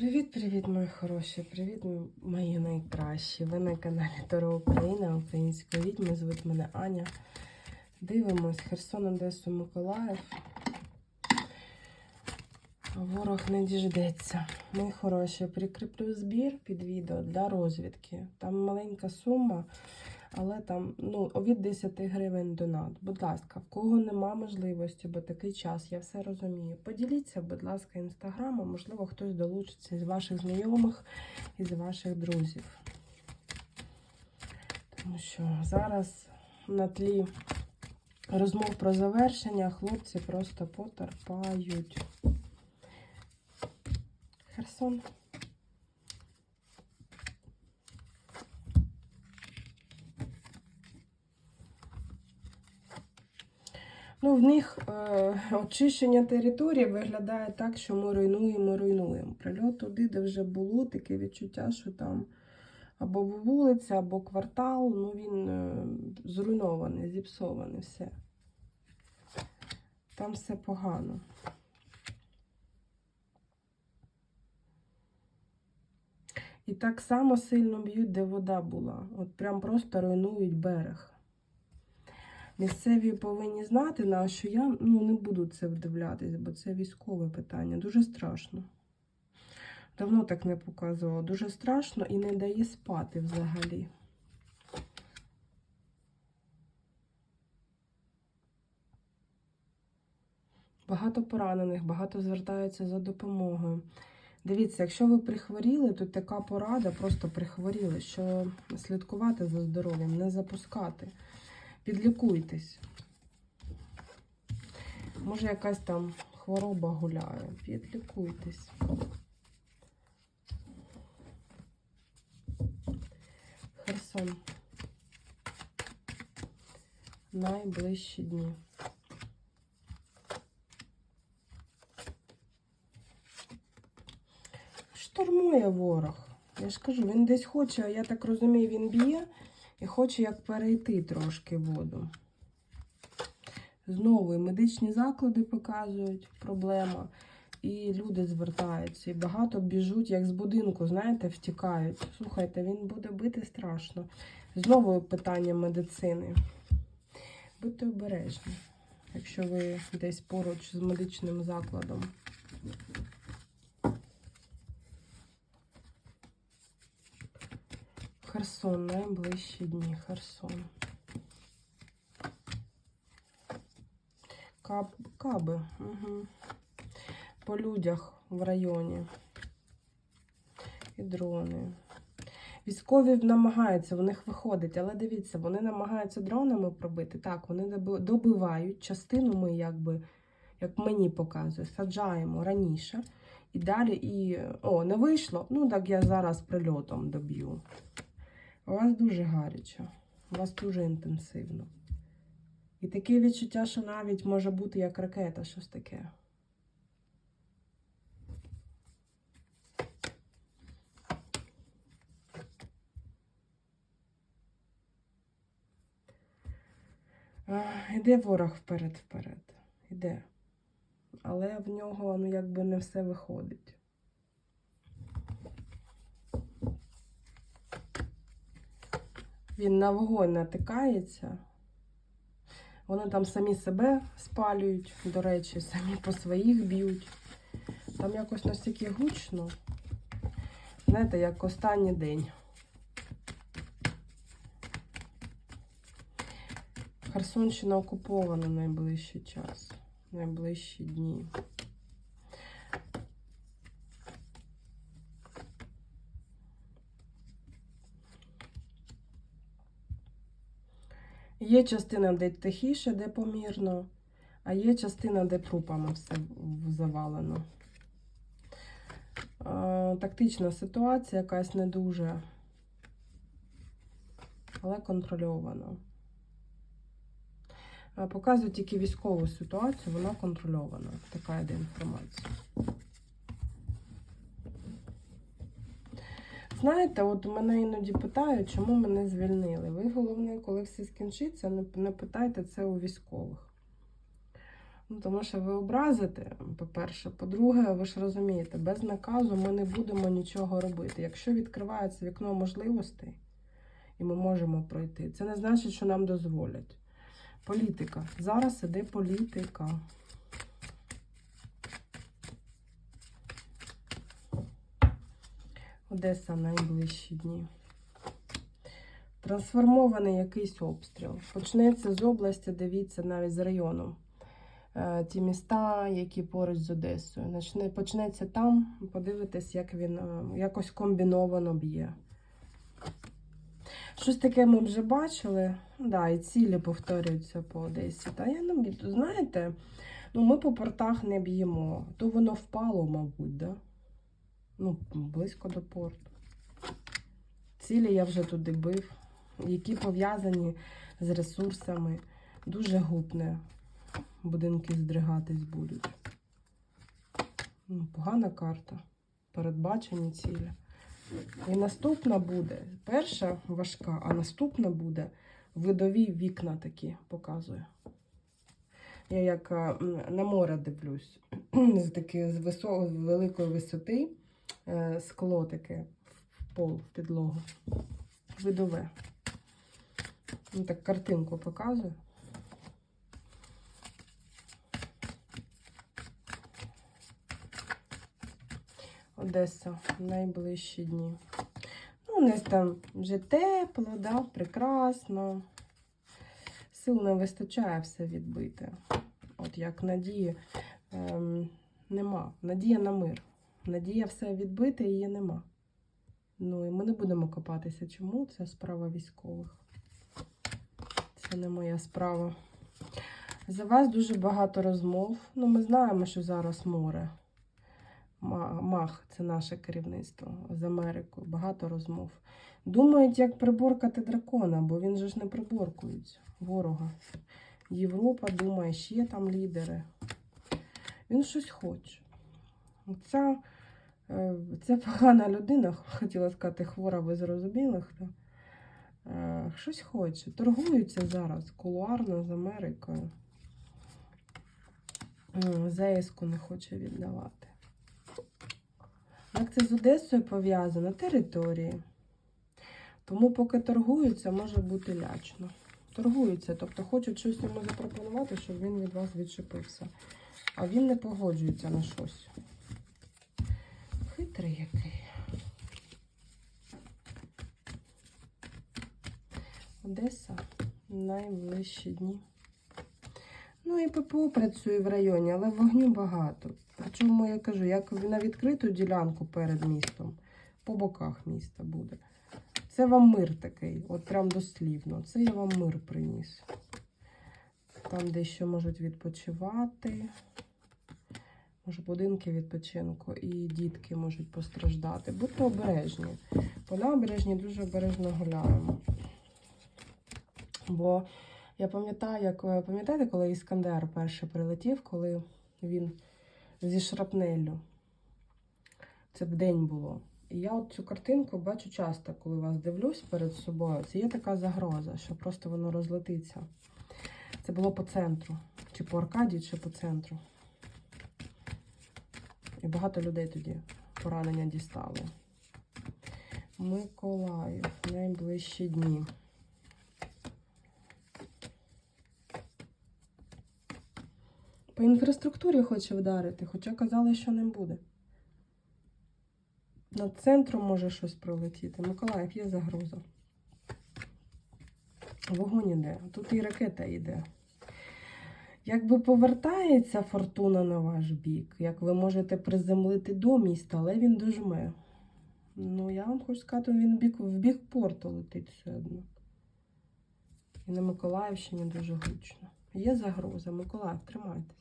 Привіт-привіт, мої хороші! Привіт, мої найкращі! Ви на каналі Таро Україна, Українська відьма. Звуть мене Аня. Дивимось Херсон, Одесу, Миколаїв. Ворог не діждеться. Мої хороші, прикріплю збір під відео для розвідки. Там маленька сума, але там ну, від 10 гривень донат. Будь ласка, в кого нема можливості, бо такий час, я все розумію. Поділіться, будь ласка, інстаграмом, можливо, хтось долучиться із ваших знайомих, із ваших друзів. Тому що зараз на тлі розмов про завершення хлопці просто потерпають. Херсон. Ну, в них е, очищення території виглядає так, що ми руйнуємо, руйнуємо. Прильот туди, де вже було, таке відчуття, що там або вулиця, або квартал, ну він е, зруйнований, зіпсований, все. Там все погано. І так само сильно б'ють, де вода була. От прям просто руйнують берег. Місцеві повинні знати, на що я ну, не буду це вдивлятись, бо це військове питання. Дуже страшно. Давно так не показувала. Дуже страшно і не дає спати взагалі. Багато поранених, багато звертаються за допомогою. Дивіться, якщо ви прихворіли, то така порада, просто прихворіли, що слідкувати за здоров'ям, не запускати. Підлікуйтесь. Може, якась там хвороба гуляє. Підлікуйтесь. Херсон. Найближчі дні. Штурмує ворог. Я ж кажу, він десь хоче, а я так розумію, він б'є і хоче як перейти трошки воду. Знову і медичні заклади показують проблема. І люди звертаються. І багато біжуть, як з будинку, знаєте, втікають. Слухайте, він буде бити страшно. Знову питання медицини. Будьте обережні, якщо ви десь поруч з медичним закладом. Херсон, найближчі дні. Херсон. Каб, каби. Угу. По людях в районі. І дрони. Військові намагаються, в них виходить, але дивіться, вони намагаються дронами пробити. Так, вони добивають. Частину ми, якби, як мені показує, саджаємо раніше. І далі і. О, не вийшло. Ну, так я зараз прильотом доб'ю. У вас дуже гаряче, у вас дуже інтенсивно. І таке відчуття, що навіть може бути як ракета, щось таке. Іде ворог вперед-вперед. Іде. Але в нього ну, якби не все виходить. Він на вогонь натикається. Вони там самі себе спалюють, до речі, самі по своїх б'ють. Там якось настільки гучно. Знаєте, як останній день. Херсонщина окупована найближчий час, найближчі дні. Є частина, де тихіше, де помірно, а є частина, де трупами все завалено. Тактична ситуація якась не дуже, але контрольована. Е, Показують тільки військову ситуацію, вона контрольована. Така йде інформація. Знаєте, от мене іноді питають, чому мене звільнили. Ви головне, коли все скінчиться, не, питайте це у військових. Ну, тому що ви образите, по-перше. По-друге, ви ж розумієте, без наказу ми не будемо нічого робити. Якщо відкривається вікно можливостей, і ми можемо пройти, це не значить, що нам дозволять. Політика. Зараз іде політика. Одеса найближчі дні. Трансформований якийсь обстріл. Почнеться з області, дивіться, навіть з району. Е, Ті міста, які поруч з Одесою. Почнеться там, подивитесь, як він е, якось комбіновано б'є. Щось таке ми вже бачили. Да, і цілі повторюються по Одесі. Та я не. Знаєте, ну ми по портах не б'ємо. То воно впало, мабуть, да? Ну, близько до порту. Цілі я вже туди бив, які пов'язані з ресурсами. Дуже гупне. Будинки здригатись будуть. Ну, погана карта. Передбачені цілі. І наступна буде. Перша важка, а наступна буде видові вікна такі показує. Я як на море дивлюсь. з таки з, великої висоти скло таке в пол, в підлогу. Видове. Ну, так картинку показую. Одеса в найближчі дні. Ну, у нас там вже тепло, да, прекрасно. Сил не вистачає все відбити. От як надії ем, нема. Надія на мир. Надія все відбити, її нема. Ну і ми не будемо копатися. Чому? Це справа військових. Це не моя справа. За вас дуже багато розмов. Ну, ми знаємо, що зараз море. Мах, це наше керівництво з Америкою. Багато розмов. Думають, як приборкати дракона, бо він же ж не приборкується. Ворога. Європа думає, ще там лідери. Він щось хоче. Ця, е, ця погана людина, хотіла сказати, хвора, ви зрозуміли хто. Е, Щось хоче. Торгуються зараз кулуарно з Америкою. М, не хоче віддавати. Як це з Одесою пов'язано? Території. Тому поки торгуються, може бути лячно. Торгуються, тобто хочуть щось йому запропонувати, щоб він від вас відчепився. А він не погоджується на щось. Хитрий який. Одеса найближчі дні. Ну і ППО працює в районі, але вогню багато. Причому я кажу, як на відкриту ділянку перед містом, по боках міста буде. Це вам мир такий, от прям дослівно. Це я вам мир приніс. Там дещо можуть відпочивати. Може, будинки відпочинку і дітки можуть постраждати. Будьте обережні. По набережні дуже обережно гуляємо. Бо я пам'ятаю, як пам'ятаєте, коли Іскандер перший прилетів, коли він зі шрапнеллю. Це в день було. І я от цю картинку бачу часто, коли вас дивлюсь перед собою. Це є така загроза, що просто воно розлетиться. Це було по центру. Чи по Аркадії, чи по центру. І багато людей тоді поранення дістали. Миколаїв, найближчі дні. По інфраструктурі хоче вдарити, хоча казали, що не буде. Над центром може щось пролетіти. Миколаїв є загроза. Вогонь іде. Тут і ракета йде. Якби повертається фортуна на ваш бік, як ви можете приземлити до міста, але він дожме. Ну, я вам хочу сказати, він в бік, в бік порту летить все одно. І на Миколаївщині дуже гучно. Є загроза. Миколаїв, тримайтесь.